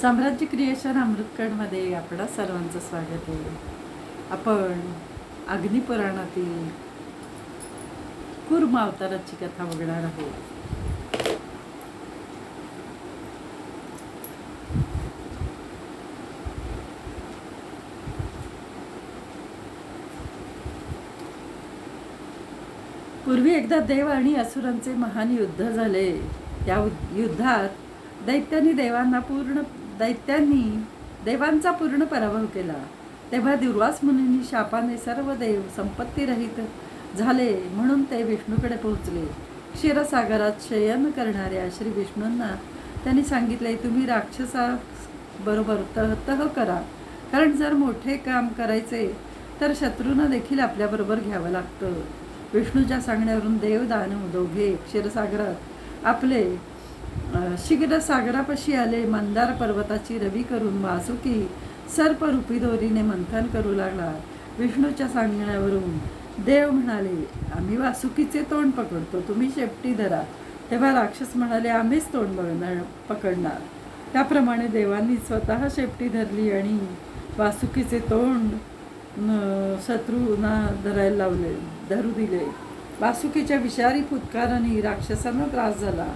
साम्राज्य क्रिएशन अमृतकडमध्ये आपलं सर्वांचं स्वागत आहे. आपण अग्निपुराणातील कुर्म अवताराची कथा बघणार आहोत. पूर्वी एकदा देव आणि असुरांचे महान युद्ध झाले. त्या युद्धात दैत्यांनी देवांना पूर्ण दैत्यांनी देवांचा पूर्ण पराभव केला. तेव्हा दुर्वास मुनींनी शापाने सर्व देव संपत्तीरहित झाले म्हणून ते विष्णूकडे पोहोचले. क्षीरसागरात शयन करणाऱ्या श्री विष्णूंना त्यांनी सांगितले तुम्ही राक्षसा बरोबर तह तह करा. कारण जर मोठे काम करायचे तर शत्रूंना देखील आपल्याबरोबर घ्यावं लागतं. विष्णूच्या सांगण्यावरून देव दानव दोघे क्षीरसागरात आपले शीघ्र सागरापाशी आले मंदार पर्वताची रवी करून वासुकी सर्परूपी दोरीने मंथन करू लागला. विष्णूच्या सांगण्यावरून देव म्हणाले आम्ही वासुकीचे तोंड पकडतो तुम्ही शेपटी धरा. तेव्हा राक्षस म्हणाले आम्हीच तोंड बघणार पकडणार. त्याप्रमाणे देवांनी स्वतः शेपटी धरली आणि वासुकीचे तोंड शत्रूंना धरायला लावले धरू दिले. वासुकीच्या विषारी फुतकाराने राक्षसांना त्रास झाला.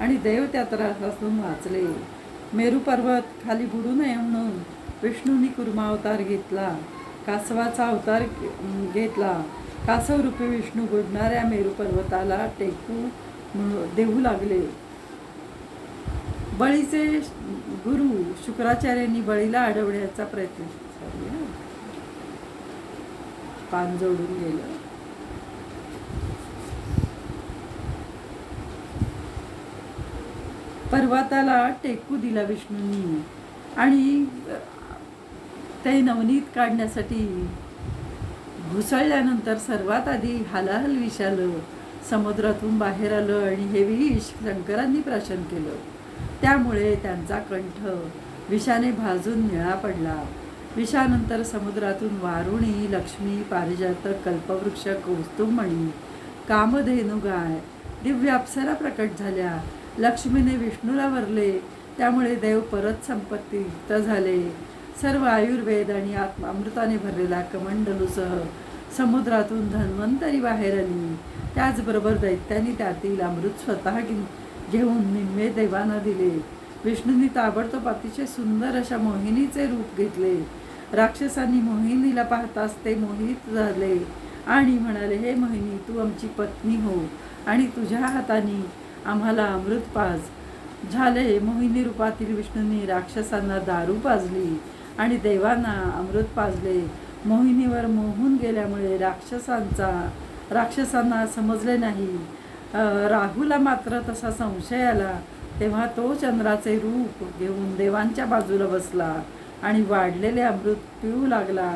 आणि देव त्या त्रासातून वाचले. मेरू पर्वत खाली बुडू नये म्हणून विष्णूंनी कुर्मावतार घेतला. कासवाचा अवतार घेतला. कासवरूपी विष्णू बुडणाऱ्या मेरू पर्वताला टेकू देऊ लागले. बळीचे गुरु शुक्राचार्यांनी बळीला अडवण्याचा प्रयत्न पान जोडून गेलं. पर्वताला टेकू दिला विष्णूंनी. आणि ते नवनीत काढण्यासाठी घुसळल्यानंतर सर्वात आधी हालाहल विष आलं समुद्रातून बाहेर आलं आणि हे विष शंकरांनी प्राशन केलं. त्यामुळे त्यांचा कंठ विषाने भाजून निळा पडला. विषानंतर समुद्रातून वारुणी लक्ष्मी पारिजातक कल्पवृक्ष कौस्तुमणी कामधेनुगाय दिव्य अप्सरा प्रकट झाल्या. लक्ष्मीने विष्णूला वरले. त्यामुळे देव परत संपत्तीयुक्त झाले. सर्व आयुर्वेद आणि आत्मामृताने भरलेला कमंडलूसह समुद्रातून धन्वंतरी बाहेर आली. त्याचबरोबर दैत्यांनी त्यातील अमृत स्वतः घेऊन निम्मे देवांना दिले. विष्णूंनी ताबडतोब अतिशय सुंदर अशा मोहिनीचे रूप घेतले. राक्षसांनी मोहिनीला पाहताच ते मोहित झाले. आणि म्हणाले हे मोहिनी तू आमची पत्नी हो आणि तुझ्या हाताने आम्हाला अमृत पाज. झाले मोहिनी रूपातील विष्णूंनी राक्षसांना दारू पाजली आणि देवांना अमृत पाजले. मोहिनीवर मोहून गेल्यामुळे राक्षसांचा राक्षसांना समजले नाही. राहूला मात्र तसा संशय आला. तेव्हा तो चंद्राचे रूप घेऊन देवांच्या बाजूला बसला आणि वाढलेले अमृत पिऊ लागला.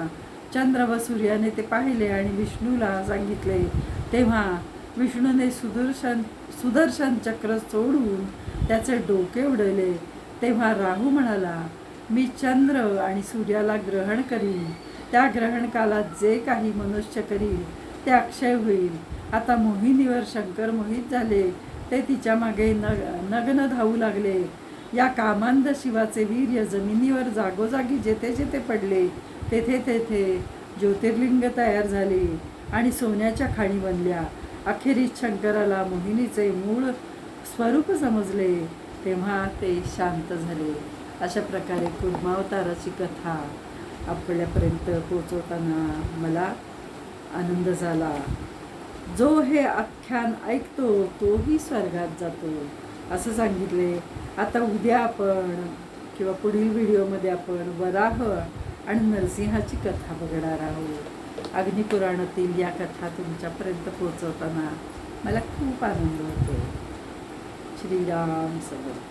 चंद्र व सूर्याने ते पाहिले आणि विष्णूला सांगितले तेव्हा विष्णूने सुदर्शन सुदर्शन चक्र सोडून त्याचे डोके उडवले तेव्हा राहू म्हणाला मी चंद्र आणि सूर्याला ग्रहण करीन. त्या ग्रहण कालात जे काही मनुष्य करील ते अक्षय होईल. आता मोहिनीवर शंकर मोहित झाले. ते तिच्यामागे नग नग्न धावू लागले. या कामांध शिवाचे वीर्य जमिनीवर जागोजागी जेथे जेथे पडले तेथे तेथे ज्योतिर्लिंग तयार झाले आणि सोन्याच्या खाणी बनल्या. अखेरीस शंकराला मोहिनीचे मूळ स्वरूप समजले तेव्हा ते शांत झाले. अशा प्रकारे कुर्मावताराची कथा आपल्यापर्यंत पोचवताना मला आनंद झाला. जो हे आख्यान ऐकतो तोही स्वर्गात जातो. असं सांगितले. आता उद्या आपण किंवा पुढील व्हिडिओमध्ये आपण वराह आणि नरसिंहाची कथा बघणार आहोत. अग्निपुराणातील या कथा तुमच्यापर्यंत पोचवताना मला खूप आनंद होतो श्रीराम समर्थ